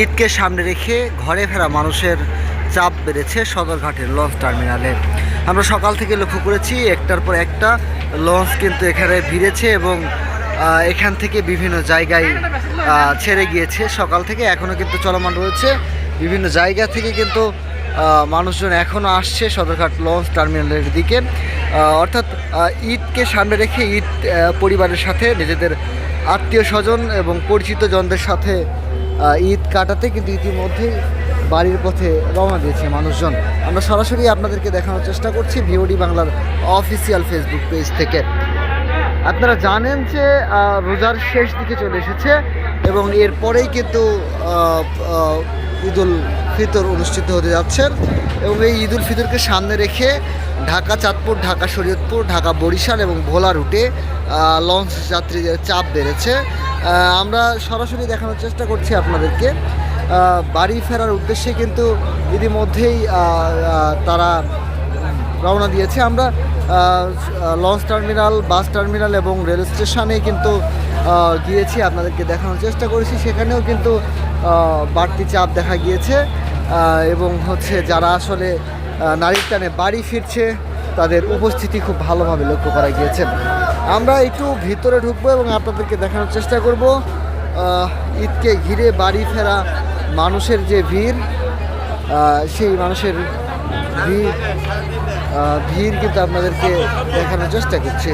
ঈদকে সামনে রেখে ঘরে ফেরা মানুষের চাপ বেড়েছে সদরঘাটের লঞ্চ টার্মিনালে। আমরা সকাল থেকে লক্ষ্য করেছি, একটার পর একটা লঞ্চ কিন্তু এখানে ভিড়েছে এবং এখান থেকে বিভিন্ন জায়গায় ছেড়ে গিয়েছে। সকাল থেকে এখনও কিন্তু চলমান রয়েছে। বিভিন্ন জায়গা থেকে কিন্তু মানুষজন এখনও আসছে সদরঘাট লঞ্চ টার্মিনালের দিকে। অর্থাৎ ঈদকে সামনে রেখে ঈদ পরিবারের সাথে নিজেদের আত্মীয় স্বজন এবং পরিচিত জনদের সাথে ঈদ কাটাতে কিন্তু ইতিমধ্যেই বাড়ির পথে রওনা দিয়েছে মানুষজন। আমরা সরাসরি আপনাদেরকে দেখানোর চেষ্টা করছি ভিওডি বাংলার অফিসিয়াল ফেসবুক পেজ থেকে। আপনারা জানেন যে রোজার শেষ দিকে চলে এসেছে এবং এরপরেই কিন্তু ঈদুল ফিতর অনুষ্ঠিত হতে যাচ্ছে। এবং এই ঈদুল ফিতরকে সামনে রেখে ঢাকা চাঁদপুর, ঢাকা শরীয়তপুর, ঢাকা বরিশাল এবং ভোলা রুটে লঞ্চ যাত্রীদের চাপ বেড়েছে। আমরা সরাসরি দেখানোর চেষ্টা করছি আপনাদেরকে। বাড়ি ফেরার উদ্দেশ্যে কিন্তু ইতিমধ্যেই তারা রওনা দিয়েছে। আমরা লঞ্চ টার্মিনাল, বাস টার্মিনাল এবং রেল স্টেশনে কিন্তু গিয়েছি। আপনাদেরকে দেখানোর চেষ্টা করেছি। সেখানেও কিন্তু বাড়তি চাপ দেখা গিয়েছে। এবং হচ্ছে যারা আসলে নারীর টানে বাড়ি ফিরছে, তাদের উপস্থিতি খুব ভালোভাবে লক্ষ্য করা গিয়েছে। আমরা একটু ভিতরে ঢুকবো এবং আপনাদেরকে দেখানোর চেষ্টা করব। ঈদকে ঘিরে বাড়ি ফেরা মানুষের যে ভিড় সেই মানুষের ভিড় ভিড় কিন্তু আপনাদেরকে দেখানোর চেষ্টা করছি।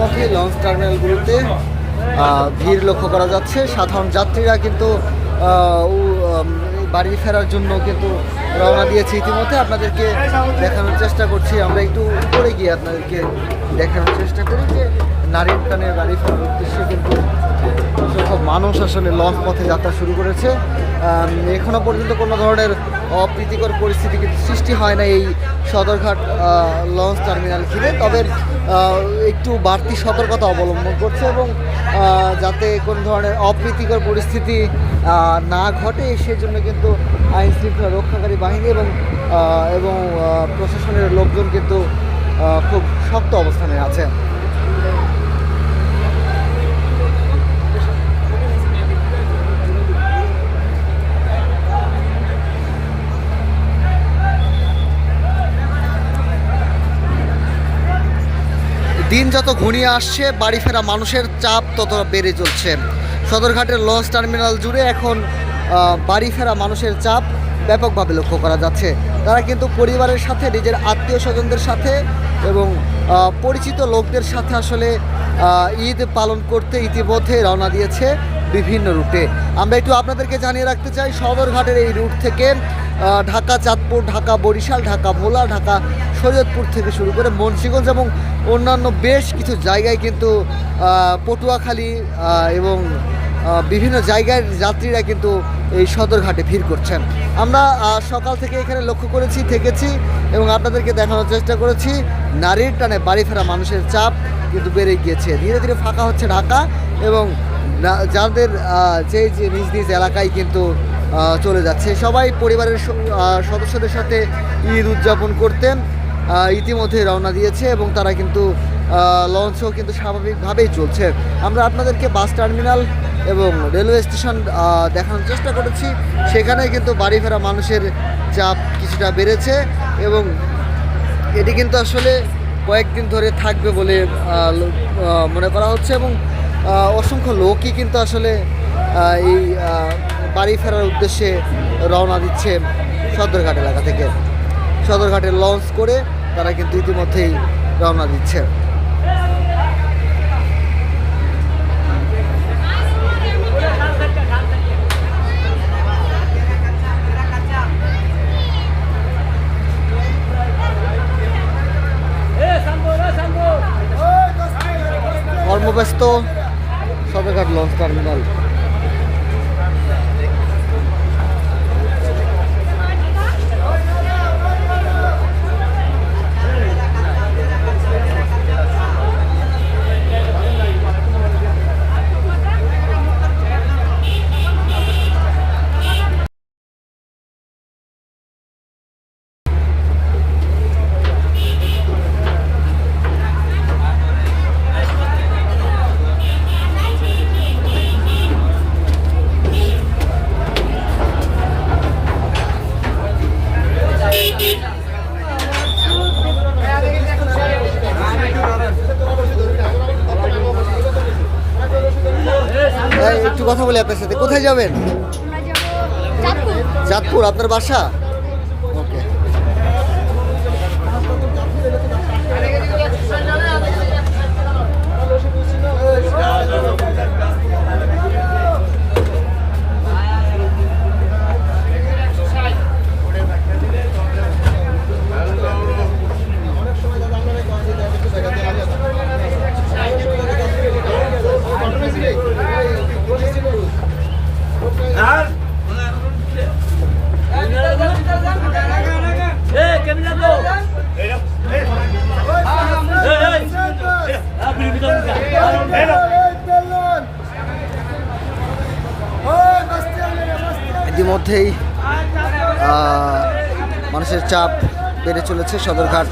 ইতিমধ্যে লঞ্চ টার্মিনালগুলোতে ভিড় লক্ষ্য করা যাচ্ছে। সাধারণ যাত্রীরা কিন্তু বাড়ি ফেরার জন্য কিন্তু রওনা দিয়েছে ইতিমধ্যে। আপনাদেরকে দেখানোর চেষ্টা করছি। আমরা একটু উপরে গিয়ে আপনাদেরকে দেখানোর চেষ্টা করি যে নারীর টানে বাড়ি ফেরার উদ্দেশ্যে কিন্তু অসংখ্য মানুষ আসলে লঞ্চ পথে যাত্রা শুরু করেছে। এখনও পর্যন্ত কোনো ধরনের অপ্রীতিকর পরিস্থিতি কিন্তু সৃষ্টি হয় না এই সদরঘাট লঞ্চ টার্মিনাল ঘিরে। তবে একটু বাড়তি সতর্কতা অবলম্বন করছে এবং যাতে কোনো ধরনের অপ্রীতিকর পরিস্থিতি না ঘটে, সেজন্য কিন্তু আইন শৃঙ্খলা রক্ষাকারী বাহিনী এবং এবং প্রশাসনের লোকজন কিন্তু খুব শক্ত অবস্থানে আছে। দিন যত ঘনিয়ে আসছে, বাড়ি ফেরা মানুষের চাপ তত বেড়ে চলছে। সদরঘাটের লঞ্চ টার্মিনাল জুড়ে এখন বাড়ি ফেরা মানুষের চাপ ব্যাপকভাবে লক্ষ্য করা যাচ্ছে। তারা কিন্তু পরিবারের সাথে, নিজের আত্মীয় স্বজনদের সাথে এবং পরিচিত লোকদের সাথে আসলে ঈদ পালন করতে ইতিমধ্যে রওনা দিয়েছে বিভিন্ন রুটে। আমরা একটু আপনাদেরকে জানিয়ে রাখতে চাই, সদরঘাটের এই রুট থেকে ঢাকা, চাঁদপুর, ঢাকা, বরিশাল, ঢাকা, ভোলা, ঢাকা, সৈয়দপুর থেকে শুরু করে মুন্সিগঞ্জ এবং অন্যান্য বেশ কিছু জায়গায় কিন্তু পটুয়াখালী এবং বিভিন্ন জায়গার যাত্রীরা কিন্তু এই সদরঘাটে ভিড় করছেন। আমরা সকাল থেকে এখানে লক্ষ্য করেছি, থেকেছি এবং আপনাদেরকে দেখানোর চেষ্টা করেছি। নারীর টানে বাড়ি ফেরা মানুষের চাপ কিন্তু বেড়ে গিয়েছে। ধীরে ধীরে ফাঁকা হচ্ছে ঢাকা এবং যাদের যে নিজ নিজ এলাকায় কিন্তু চলে যাচ্ছে। সবাই পরিবারের সদস্যদের সাথে ঈদ উদযাপন করতেন ইতিমধ্যে রওনা দিয়েছে এবং তারা কিন্তু লঞ্চও কিন্তু স্বাভাবিকভাবেই চলছে। আমরা আপনাদেরকে বাস টার্মিনাল এবং রেলওয়ে স্টেশন দেখানোর চেষ্টা করেছি। সেখানে কিন্তু বাড়ি ফেরা মানুষের চাপ কিছুটা বেড়েছে এবং এটি কিন্তু আসলে কয়েকদিন ধরে থাকবে বলে মনে করা হচ্ছে এবং অসংখ্য লোকই কিন্তু আসলে এই বাড়ি ফেরার উদ্দেশ্যে রওনা দিচ্ছে সদরঘাট এলাকা থেকে। সদরঘাটে লঞ্চ করে তারা কিন্তু ইতিমধ্যেই রওনা দিচ্ছে। কর্মব্যস্ত সদরঘাট লঞ্চ টার্মিনাল। বলি আপনার সাথে। কোথায় যাবেন? চাঁদপুর আপনার বাসা? চাপ বেড়ে চলেছে সদরঘাট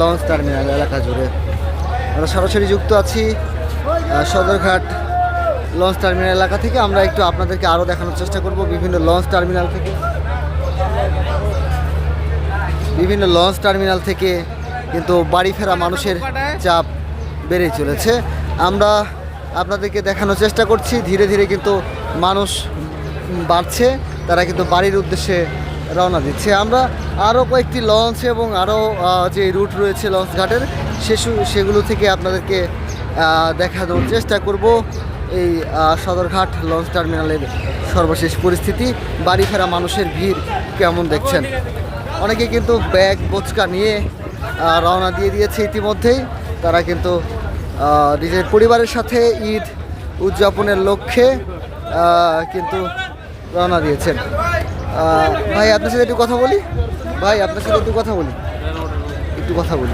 লঞ্চ টার্মিনাল এলাকা জুড়ে। আমরা সরাসরি যুক্ত আছি সদরঘাট লঞ্চ টার্মিনাল এলাকা থেকে। আমরা একটু আপনাদেরকে আরও দেখানোর চেষ্টা করব বিভিন্ন লঞ্চ টার্মিনাল থেকে। বিভিন্ন লঞ্চ টার্মিনাল থেকে কিন্তু বাড়ি ফেরা মানুষের চাপ বেড়ে চলেছে। আমরা আপনাদেরকে দেখানোর চেষ্টা করছি। ধীরে ধীরে কিন্তু মানুষ বাড়ছে। তারা কিন্তু বাড়ির উদ্দেশ্যে দিচ্ছে। আমরা আরও কয়েকটি লঞ্চ এবং আরও যে রুট রয়েছে লঞ্চ ঘাটের সে সেগুলো থেকে আপনাদেরকে দেখানোর চেষ্টা করব। এই সদরঘাট লঞ্চ টার্মিনালের সর্বশেষ পরিস্থিতি বাড়ি ফেরা মানুষের ভিড় কেমন দেখছেন? অনেকে কিন্তু ব্যাগ, বোচকা নিয়ে রওনা দিয়ে দিয়েছে ইতিমধ্যেই। তারা কিন্তু নিজের পরিবারের সাথে ঈদ উদযাপনের লক্ষ্যে কিন্তু রওনা দিয়েছেন। ভাই, আপনার সাথে একটু কথা বলি? ভাই, আপনার সাথে একটু কথা বলি। একটু কথা বলি।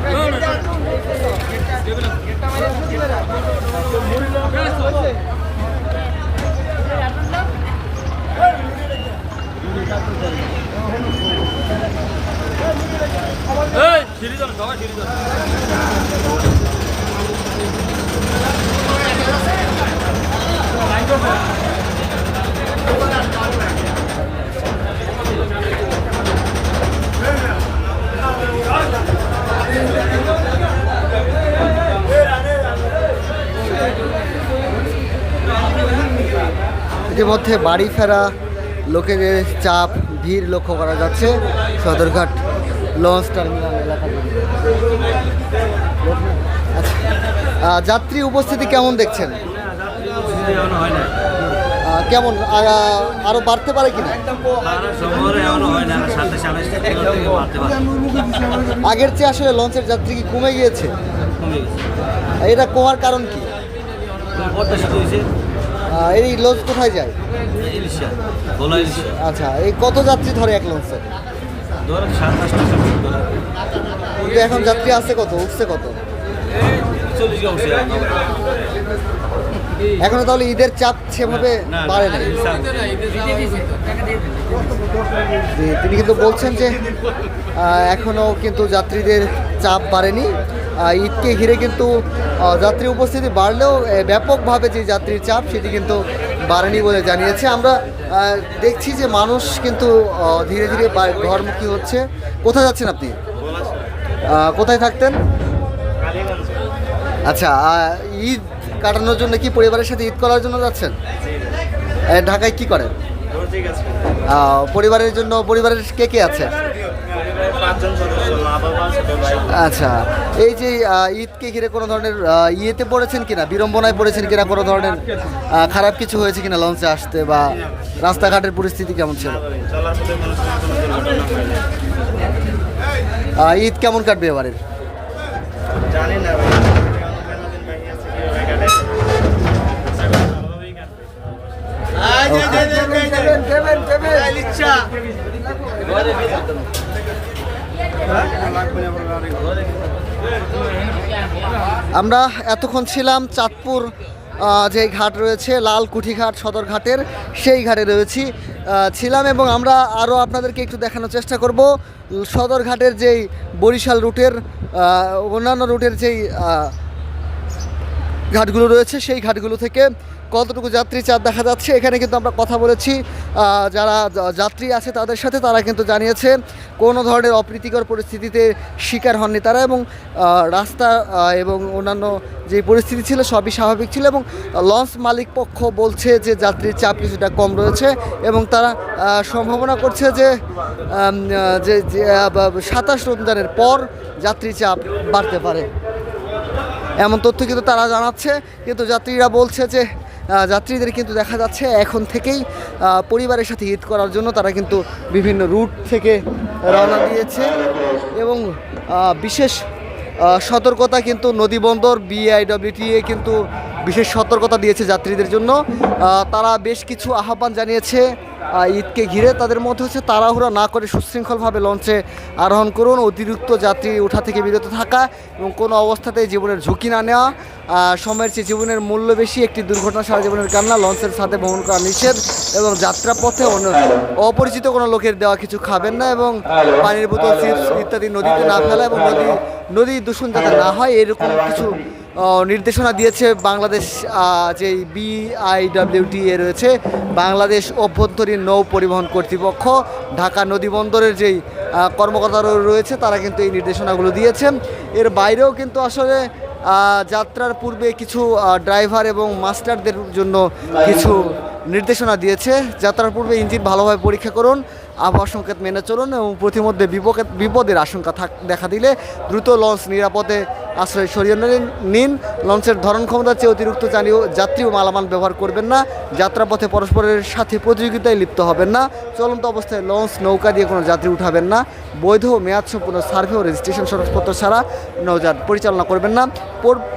ইতিমধ্যে বাড়ি ফেরা লোকেদের চাপ ভিড় লক্ষ্য করা যাচ্ছে সদরঘাট লঞ্চ টার্মিনাল এলাকা আচ্ছা যাত্রী উপস্থিতি কেমন দেখছেন? কেমন? আরও বাড়তে পারে কিনা? আগের চেয়ে আসলে লঞ্চের যাত্রী কি কমে গিয়েছে? এটা কমার কারণ কি? এই লঞ্চ কোথায় যায়? আচ্ছা এই কত যাত্রী ধরে এক লঞ্চে কিন্তু এখন যাত্রী আছে কত উঠছে কত? এখন। তাহলে ঈদের চাপ সেভাবে না, বাড়ে। জি, তিনি কিন্তু বলছেন যে এখনও কিন্তু যাত্রীদের চাপ বাড়েনি। ঈদকে ঘিরে কিন্তু যাত্রী উপস্থিতি বাড়লেও ব্যাপকভাবে যে যাত্রীর চাপ সেটি কিন্তু বাড়েনি বলে জানিয়েছে। আমরা দেখছি যে মানুষ কিন্তু ধীরে ধীরে ঘরমুখী হচ্ছে। কোথায় যাচ্ছেন আপনি? কোথায় থাকতেন? আচ্ছা ঈদ কাটানোর জন্য কি পরিবারের সাথে ঈদ করার জন্য যাচ্ছেন? ঢাকায় কি করেন? পরিবারের জন্য পরিবারের কে কে আছে? আচ্ছা এই যে ঈদকে ঘিরে কোনো ধরনের ইয়েতে পড়েছেন কিনা? বিড়ম্বনায় পড়েছেন কিনা? কোনো ধরনের খারাপ কিছু হয়েছে কিনা লঞ্চে আসতে বা রাস্তাঘাটের পরিস্থিতি কেমন ছিল? ঈদ কেমন কাটবে এবারের? জানি না আছে, কীভাবে কাটে? ভালোভাবেই কাটবে। আমরা এতক্ষণ ছিলাম চাঁদপুর যে ঘাট রয়েছে, লাল কুঠিঘাট সদর ঘাটের সেই ঘাটে রয়েছি। ছিলাম এবং আমরা আরও আপনাদেরকে একটু দেখানোর চেষ্টা করব। সদর ঘাটের যেই বরিশাল রুটের অন্যান্য রুটের যেই ঘাটগুলো রয়েছে, সেই ঘাটগুলো থেকে কতটুকু যাত্রী চাপ দেখা যাচ্ছে? এখানে কিন্তু আমরা কথা বলেছি যারা যাত্রী আছে তাদের সাথে, তারা কিন্তু জানিয়েছে কোনো ধরনের অপ্রীতিকর পরিস্থিতিতে শিকার হননি তারা এবং রাস্তা এবং অন্যান্য যে পরিস্থিতি ছিল সবই স্বাভাবিক ছিল এবং লঞ্চ মালিক পক্ষ বলছে যে যাত্রীর চাপ কিছুটা কম রয়েছে এবং তারা সম্ভাবনা করছে যে যে সাতাশ রমজানের পর যাত্রী চাপ বাড়তে পারে। এমন তথ্য কিন্তু তারা জানাচ্ছে, কিন্তু যাত্রীরা বলছে যে যাত্রীদের কিন্তু দেখা যাচ্ছে এখন থেকেই পরিবারের সাথে ঈদ করার জন্য তারা কিন্তু বিভিন্ন রুট থেকে রওনা দিয়েছে এবং বিশেষ সতর্কতা কিন্তু নদীবন্দর বিআইডব্লিউটিএ কিন্তু বিশেষ সতর্কতা দিয়েছে যাত্রীদের জন্য। তারা বেশ কিছু আহ্বান জানিয়েছে। ঈদকে ঘিরে তাদের মধ্যে হচ্ছে তাড়াহুড়া না করে সুশৃঙ্খলভাবে লঞ্চে আরোহণ করুন। অতিরিক্ত যাত্রী ওঠা থেকে বিরত থাকা এবং কোনো অবস্থাতেই জীবনের ঝুঁকি না নেওয়া। সময়ের চেয়ে জীবনের মূল্য বেশি একটি দুর্ঘটনা সারা জীবনের কান্না, লঞ্চের সাথে ভ্রমণ করা নিষেধ এবং যাত্রাপথে অন্য অপরিচিত কোনো লোকের দেওয়া কিছু খাবেন না এবং পানির বোতল, চিপস ইত্যাদি নদীতে না ফেলা এবং নদী নদী দূষণ যাতে না হয়, এরকম কিছু নির্দেশনা দিয়েছে বাংলাদেশ যে বিআইডব্লিউটিএ রয়েছে, বাংলাদেশ অভ্যন্তরীণ নৌ পরিবহন কর্তৃপক্ষ। ঢাকা নদী বন্দরের যেই কর্মকর্তারা রয়েছে, তারা কিন্তু এই নির্দেশনাগুলো দিয়েছেন। এর বাইরেও কিন্তু আসলে যাত্রার পূর্বে কিছু ড্রাইভার এবং মাস্টারদের জন্য কিছু নির্দেশনা দিয়েছে। যাত্রার পূর্বে ইঞ্জিন ভালোভাবে পরীক্ষা করুন আবহাওয়া সংকেত মেনে চলুন এবং প্রতিমধ্যে বিপদের বিপদের আশঙ্কা থাক দেখা দিলে দ্রুত লঞ্চ নিরাপদে আশ্রয় সরিয়ে নিন- লঞ্চের ধরন ক্ষমতার চেয়ে অতিরিক্ত জানীয় যাত্রী ও মালামাল ব্যবহার করবেন না। যাত্রাপথে পরস্পরের সাথে প্রতিযোগিতায় লিপ্ত হবেন না। চলন্ত অবস্থায় লঞ্চ নৌকা দিয়ে কোনো যাত্রী উঠাবেন না। বৈধ মেয়াদ সম্পূর্ণ সার্ভে ও রেজিস্ট্রেশন সনদপত্র ছাড়া নৌযান পরিচালনা করবেন না।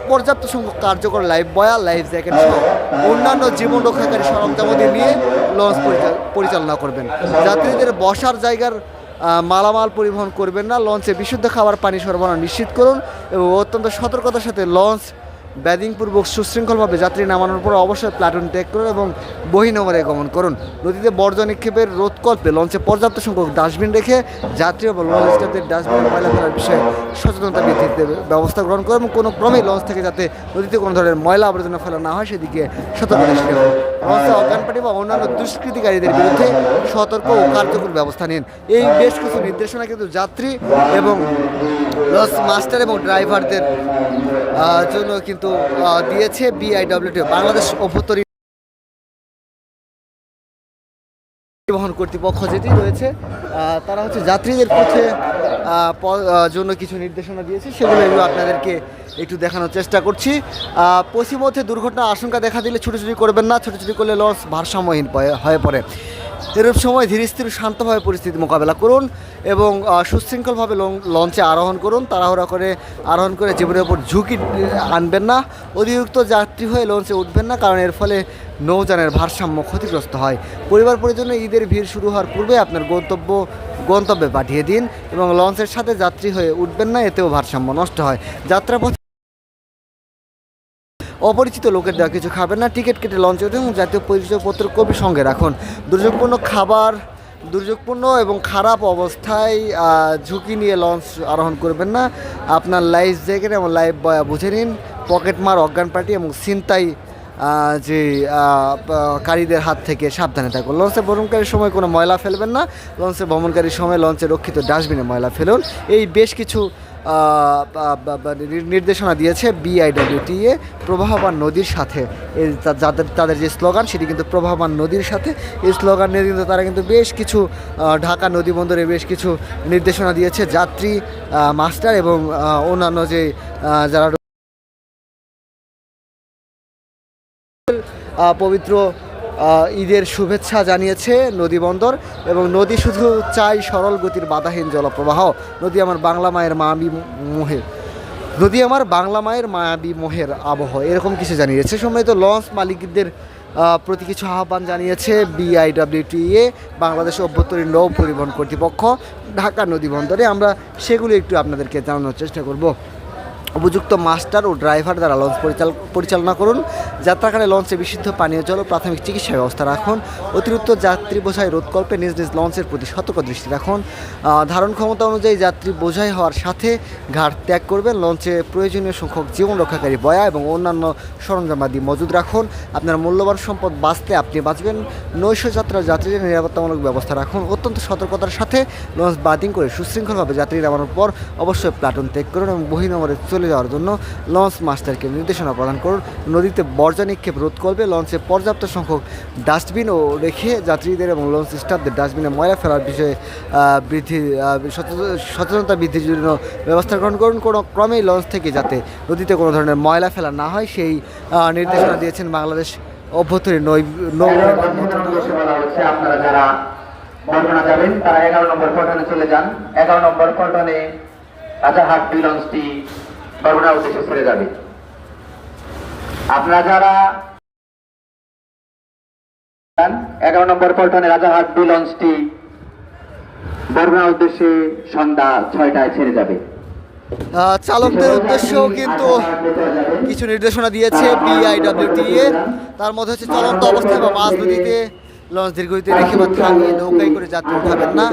পর্যাপ্ত সংখ্যক কার্যকর লাইফ বয়া, লাইফ জ্যাকেট অন্যান্য জীবন রক্ষাকারী সরঞ্জামাদি নিয়ে লঞ্চ পরিচা- পরিচালনা করবেন। যাত্রীদের বসার জায়গার মালামাল পরিবহন করবেন না, লঞ্চে বিশুদ্ধ খাবার, পানি সরবরাহ নিশ্চিত করুন এবং অত্যন্ত সতর্কতার সাথে লঞ্চ ব্যাধিংপূর্বক সুশৃঙ্খলভাবে যাত্রী নামানোর পর অবশ্যই প্লাটুন ত্যাগ করুন এবং বহিনগরে গমন করুন। নদীতে বর্জ্য নিক্ষেপের রোধকল্পে লঞ্চে পর্যাপ্ত সংখ্যক ডাস্টবিন রেখে যাত্রী এবং লঞ্চ স্টাফদের ডাস্টবিন ময়লা ফেলার বিষয়ে সচেতনতা বৃদ্ধিতে ব্যবস্থা গ্রহণ করুন এবং কোনো ক্রমেই লঞ্চ থেকে যাতে নদীতে কোনো ধরনের ময়লা আবর্জনা ফেলা না হয়, সেদিকে সতর্ক দৃষ্টি পার্টি বা অন্যান্য দুষ্কৃতিকারীদের বিরুদ্ধে সতর্ক ও কার্যকর ব্যবস্থা নিন। এই বেশ কিছু নির্দেশনা কিন্তু যাত্রী এবং লঞ্চ মাস্টার এবং ড্রাইভারদের জন্য কিন্তু আহ, দিয়েছে বিআইডব্লিউটি বাংলাদেশ অভ্যন্তরীণ পরিবহন কর্তৃপক্ষ যেটি রয়েছে তারা হচ্ছে যাত্রীদের পথে জন্য কিছু নির্দেশনা দিয়েছে সেগুলো এগুলো আপনাদেরকে একটু দেখানোর চেষ্টা করছি। পশ্চিমবঙ্গে দুর্ঘটনা আশঙ্কা দেখা দিলে ছুটোছুটি করবেন না ছুটোছুটি করলে লঞ্চ ভারসাম্যহীন হয়ে পড়ে। এরূপ সময় ধীরে স্থির শান্তভাবে পরিস্থিতি মোকাবেলা করুন এবং সুশৃঙ্খলভাবে লঞ্চে আরোহণ করুন, তাড়াহুড়া করে আরোহণ করে জীবনের উপর ঝুঁকি আনবেন না। অতিরিক্ত যাত্রী হয়ে লঞ্চে উঠবেন না, কারণ এর ফলে নৌযানের ভারসাম্য ক্ষতিগ্রস্ত হয়। পরিবার পরিজনে ঈদের ভিড় শুরু হওয়ার পূর্বে আপনার গন্তব্য, গন্তব্যে পাঠিয়ে দিন এবং লঞ্চের সাথে যাত্রী হয়ে উঠবেন না, এতেও ভারসাম্য নষ্ট হয়। যাত্রাপথে অপরিচিত লোকের দেওয়া কিছু খাবেন না, টিকিট কেটে লঞ্চ এবং জাতীয় পরিচয়পত্র কবি সঙ্গে রাখুন। দুর্যোগপূর্ণ খাবার, দুর্যোগপূর্ণ এবং খারাপ অবস্থায় ঝুঁকি নিয়ে লঞ্চ আরোহণ করবেন না। আপনার লাইফ জ্যাকেট এবং লাইফ বয়া বুঝে নিন। পকেট মার অজ্ঞান পার্টি এবং ছিনতাই যে কারীদের হাত থেকে সাবধানে থাকুন। লঞ্চে ভ্রমণকারীর সময় কোনো ময়লা ফেলবেন না। লঞ্চে ভ্রমণকারীর সময় লঞ্চে রক্ষিত ডাস্টবিনে ময়লা ফেলুন। এই বেশ কিছু নির্দেশনা দিয়েছে বিআইডব্লিউটিএ প্রবাহমান নদীর সাথে। যাদের, তাদের যে স্লোগান, সেটি কিন্তু প্রবাহমান নদীর সাথে। এই স্লোগান নিয়ে কিন্তু তারা কিন্তু বেশ কিছু ঢাকা নদী বন্দরে বেশ কিছু নির্দেশনা দিয়েছে। যাত্রী মাস্টার এবং অন্যান্য যে যারা পবিত্র ঈদের শুভেচ্ছা জানিয়েছে নদী বন্দর এবং নদী শুধু চাই সরল গতির বাধাহীন জলপ্রবাহ। নদী আমার বাংলা মায়ের মায়াবী মোহের নদী আমার বাংলা মায়ের মায়াবী মোহের আবহ। এরকম কিছু জানিয়েছে। সম্মানিত লঞ্চ মালিকদের প্রতি কিছু আহ্বান জানিয়েছে বিআইডব্লিউটিএ বাংলাদেশ অভ্যন্তরীণ নৌ পরিবহন কর্তৃপক্ষ, ঢাকা নদী বন্দরে। আমরা সেগুলো একটু আপনাদেরকে জানানোর চেষ্টা করব। উপযুক্ত মাস্টার ও ড্রাইভার দ্বারা লঞ্চ পরিচাল- পরিচালনা করুন। যাত্রাকালে লঞ্চে বিশুদ্ধ পানীয় জল ও প্রাথমিক চিকিৎসা ব্যবস্থা রাখুন। অতিরিক্ত যাত্রী বোঝাই রোধকল্পে নিজ নিজ লঞ্চের প্রতি সতর্ক দৃষ্টি রাখুন। ধারণ ক্ষমতা অনুযায়ী যাত্রী বোঝাই হওয়ার সাথে ঘাট ত্যাগ করবেন। লঞ্চে প্রয়োজনীয় সংখ্যক জীবন রক্ষাকারী বয়া এবং অন্যান্য সরঞ্জামাদি মজুদ রাখুন। আপনার মূল্যবান সম্পদ বাঁচতে আপনি বাঁচবেন। নৈশ যাত্রার যাত্রীদের নিরাপত্তামূলক ব্যবস্থা রাখুন। অত্যন্ত সতর্কতার সাথে লঞ্চ বাদিং করে সুশৃঙ্খলভাবে যাত্রী নামানোর পর অবশ্যই প্লাটুন ত্যাগ করুন এবং বহিনগরে চলে যাওয়ার জন্য লঞ্চ মাস্টারকে নির্দেশনা প্রদান করুন। নদীতে বর্জ্য নিক্ষেপ রোধ করবে। লঞ্চে পর্যাপ্ত সংখ্যক ডাস্টবিনও রেখে যাত্রীদের এবং লঞ্চ স্টাফদের ডাস্টবিনে ময়লা ফেলার বিষয়ে বৃদ্ধি সচেতনতা বৃদ্ধির জন্য ব্যবস্থা গ্রহণ করুন। কোনো ক্রমেই লঞ্চ থেকে যাতে নদীতে কোনো ধরনের ময়লা ফেলা না হয়, সেই নির্দেশনা দিয়েছেন বাংলাদেশ অভ্যন্তরীণ নৌ বর্ণনা যাবেন তারা এগারো নম্বর পল্টনে চলে যান। এগারো নম্বর পল্টনে রাজারহাট দুই লঞ্চটি বরগুনা উদ্দেশ্যে ছেড়ে যাবে। আপনারা যারা এগারো নম্বর পল্টনে রাজারহাট দুই লঞ্চটি বরগুনা উদ্দেশ্যে সন্ধ্যা ছয়টায় ছেড়ে যাবে। চালকদের উদ্দেশ্যেও কিন্তু কিছু নির্দেশনা দিয়েছে বিআইডব্লিউটিএ তার মধ্যে হচ্ছে চলন্ত অবস্থায় বা মাঝ নদীতে লঞ্চ দীর্ঘগতিতে রেখে বা থামিয়ে নৌকায় করে যাত্রী উঠাবেন না।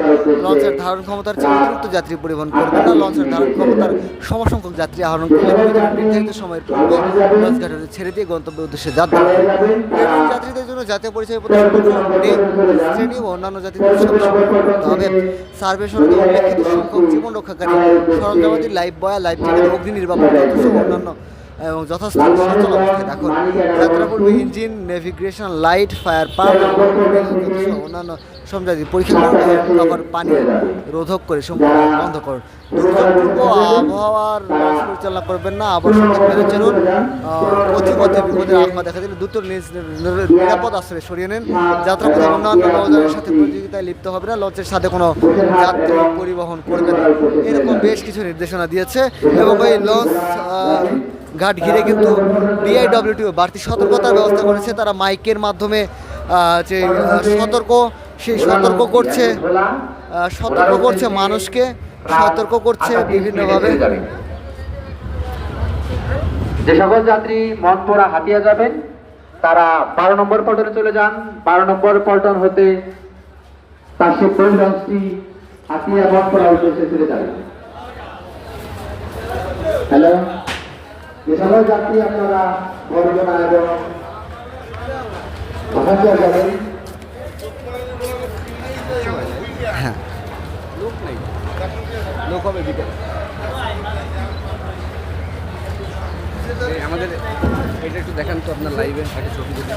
লঞ্চের ধারণ ক্ষমতার চেয়ে অতিরিক্ত যাত্রী পরিবহন করবেন না। লঞ্চের ধারণ ক্ষমতার সমসংখ্যক যাত্রী আহরণ করলে নির্ধারিত সময়ের পূর্বে লঞ্চ ঘাটে ছেড়ে দিয়ে গন্তব্যের উদ্দেশ্যে যাত্রা যাত্রীদের জন্য জাতীয় নেম, শ্রেণি ও অন্যান্য জাতিদের হবে। সার্ভে সনদে উল্লেখিত সংখ্যক জীবন রক্ষাকারী সরঞ্জামাদি লাইফ বয়া লাইফ অগ্নি নির্বাপক অন্যান্য এবং যথাস্থানে সচল অবস্থায় রাখুন যাত্রা পূর্বে engine, navigation, light, fire pump অন্যান্য সমজাতি পরীক্ষা করুন পানি রোধক করে সম্পূর্ণ বন্ধ করুন। দুর্যোগপূর্ব আবহাওয়ার পরিচালনা করবেন না আবশ্যক চলুন। অতিমধ্যে বিপদের আহ্বান দেখা দিলে দ্রুত নিরাপদ আশ্রয়ে সরিয়ে নেন। যাত্রাপথে অন্যান্য নৌযানের সাথে প্রতিযোগিতায় লিপ্ত হবে না লঞ্চের সাথে কোনো যাত্রী পরিবহন করবে না। এরকম বেশ কিছু নির্দেশনা দিয়েছে এবং ওই লঞ্চ ঘাট ঘিরে কিন্তু বিআইডব্লিউটিও বাড়তি সতর্কতার ব্যবস্থা করেছে। তারা মাইকের মাধ্যমে যে সতর্ক সেই সতর্ক করছে সতর্ক করছে মানুষকে, সতর্ক করছে বিভিন্নভাবে। যে সকল যাত্রী মন মনপুরা হাতিয়া যাবেন, তারা বারো নম্বর পল্টনে চলে যান। বারো নম্বর পল্টন হতে তার সে লঞ্চটি হাতিয়া উদ্দেশ্যে চলে যাবে হ্যালো? যে সকল যাত্রী আপনারা বরগুনা এবং হাতিয়া যাবেন। লোক হবে বিকেল আমাদের এটা একটু দেখান তো আপনার লাইভে একটা ছবি দেখে।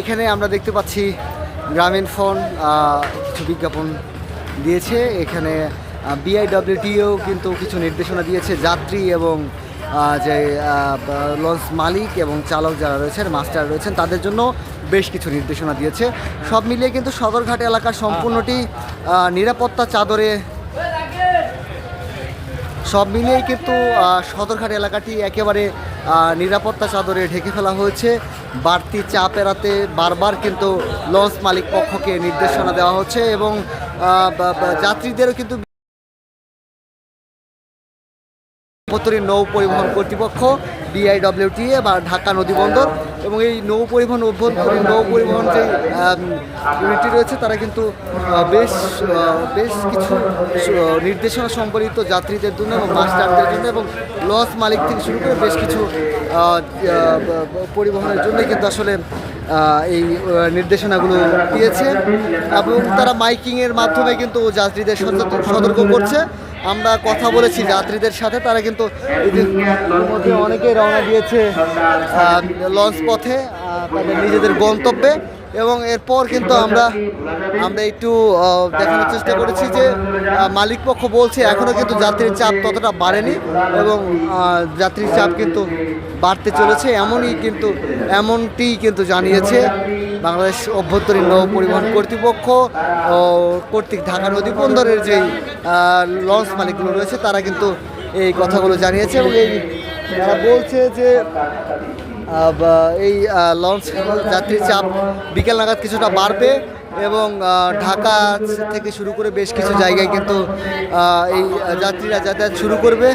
এখানে আমরা দেখতে পাচ্ছি গ্রামীণ ফোন আহ, কিছু বিজ্ঞাপন দিয়েছে। এখানে বিআইডব্লিউটিও কিন্তু কিছু নির্দেশনা দিয়েছে। যাত্রী এবং যে লঞ্চ মালিক এবং চালক যারা রয়েছেন মাস্টার রয়েছেন, তাদের জন্য বেশ কিছু নির্দেশনা দিয়েছে। সব মিলিয়ে কিন্তু সদরঘাট এলাকা সম্পূর্ণটি নিরাপত্তা চাদরে সব মিলিয়েই কিন্তু সদরঘাট এলাকাটি একেবারে নিরাপত্তা চাদরে ঢেকে ফেলা হয়েছে। বাড়তি চাপ এড়াতে বারবার কিন্তু লঞ্চ মালিক পক্ষকে নির্দেশনা দেওয়া হচ্ছে এবং যাত্রীদেরও কিন্তু অভ্যন্তরীণ নৌ পরিবহন কর্তৃপক্ষ বিআইডব্লিউটিএ বা ঢাকা নদী বন্দর এবং এই নৌ পরিবহন অভ্যন্তরীণ নৌ পরিবহন যে ইউনিটি রয়েছে, তারা কিন্তু বেশ বেশ কিছু নির্দেশনা সম্বলিত যাত্রীদের জন্য এবং মাস্টারদের জন্য এবং লস মালিক থেকে শুরু করে বেশ কিছু পরিবহনের জন্য কিন্তু আসলে এই নির্দেশনাগুলো দিয়েছে এবং তারা মাইকিংয়ের মাধ্যমে কিন্তু যাত্রীদের সতর্ক করছে। আমরা কথা বলেছি যাত্রীদের সাথে, তারা কিন্তু ইতিমধ্যে অনেকেই রওনা দিয়েছে লঞ্চ পথে নিজেদের গন্তব্যে। এবং এরপর কিন্তু আমরা আমরা একটু দেখানোর চেষ্টা করেছি যে মালিক পক্ষ বলছে এখনও কিন্তু যাত্রীর চাপ ততটা বাড়েনি এবং যাত্রীর চাপ কিন্তু বাড়তে চলেছে। এমনই কিন্তু এমনটি কিন্তু জানিয়েছে বাংলাদেশ অভ্যন্তরীণ নৌ পরিবহন কর্তৃপক্ষ কর্তৃক ঢাকা নদী বন্দরের যেই লঞ্চ মালিকগুলো রয়েছে, তারা কিন্তু এই কথাগুলো জানিয়েছে এবং এই তারা বলছে যে এই লঞ্চ যাত্রীর চাপ বিকেল নাগাদ কিছুটা বাড়বে এবং ঢাকা থেকে শুরু করে বেশ কিছু জায়গায় কিন্তু এই যাত্রীরা যাতায়াত শুরু করবে।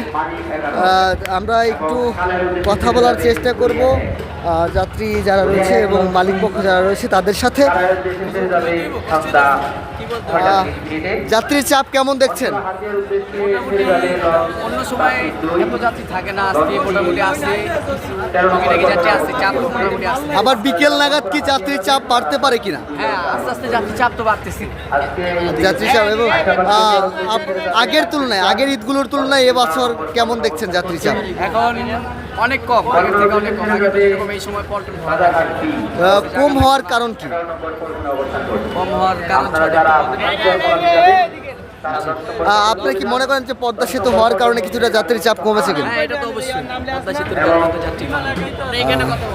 আমরা একটু কথা বলার চেষ্টা করব। যাত্রী যারা রয়েছে এবং মালিক পক্ষ যারা রয়েছে তাদের সাথে। যাত্রীর চাপ কেমন দেখছেন? অন্য সময় এত যাত্রী থাকে না আজকে মোটামুটি টুকিটাকি যাত্রী আছে? চাপ মোটামুটি আছে। আবার বিকেল নাগাদ কি যাত্রীর চাপ বাড়তে পারে কিনা? হ্যাঁ আস্তে আস্তে যাত্রী চাপ তো বাড়তেছে। যাত্রী চাপ এবং আগের তুলনায় আগের ঈদগুলোর তুলনায় এবছর কেমন দেখছেন যাত্রী চাপ? এখন অনেক কম আগের থেকে অনেক কম। এরকম এই সময় আহ, কম হওয়ার কারণ কি? কম হওয়ার কারণ আপনি কি মনে করেন যে পদ্মা সেতু হওয়ার কারণে কিছুটা যাত্রীর চাপ কমেছে কিনা? হ্যাঁ এটা তো অবশ্যই। পদ্মা সেতুর কারণে তো যাত্রী। এখানে কথা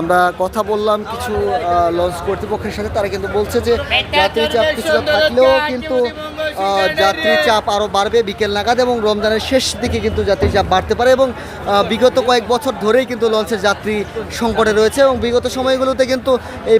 আমরা কথা বললাম কিছু লঞ্চ কর্তৃপক্ষের সাথে, তারা কিন্তু বলছে যে যাত্রী চাপ কিছুটা থাকলেও কিন্তু যাত্রী চাপ আরও বাড়বে বিকেল নাগাদ এবং রমজানের শেষ দিকে কিন্তু যাত্রী চাপ বাড়তে পারে এবং বিগত কয়েক বছর ধরেই কিন্তু লঞ্চের যাত্রী সংকটে রয়েছে এবং বিগত সময়গুলোতে কিন্তু এই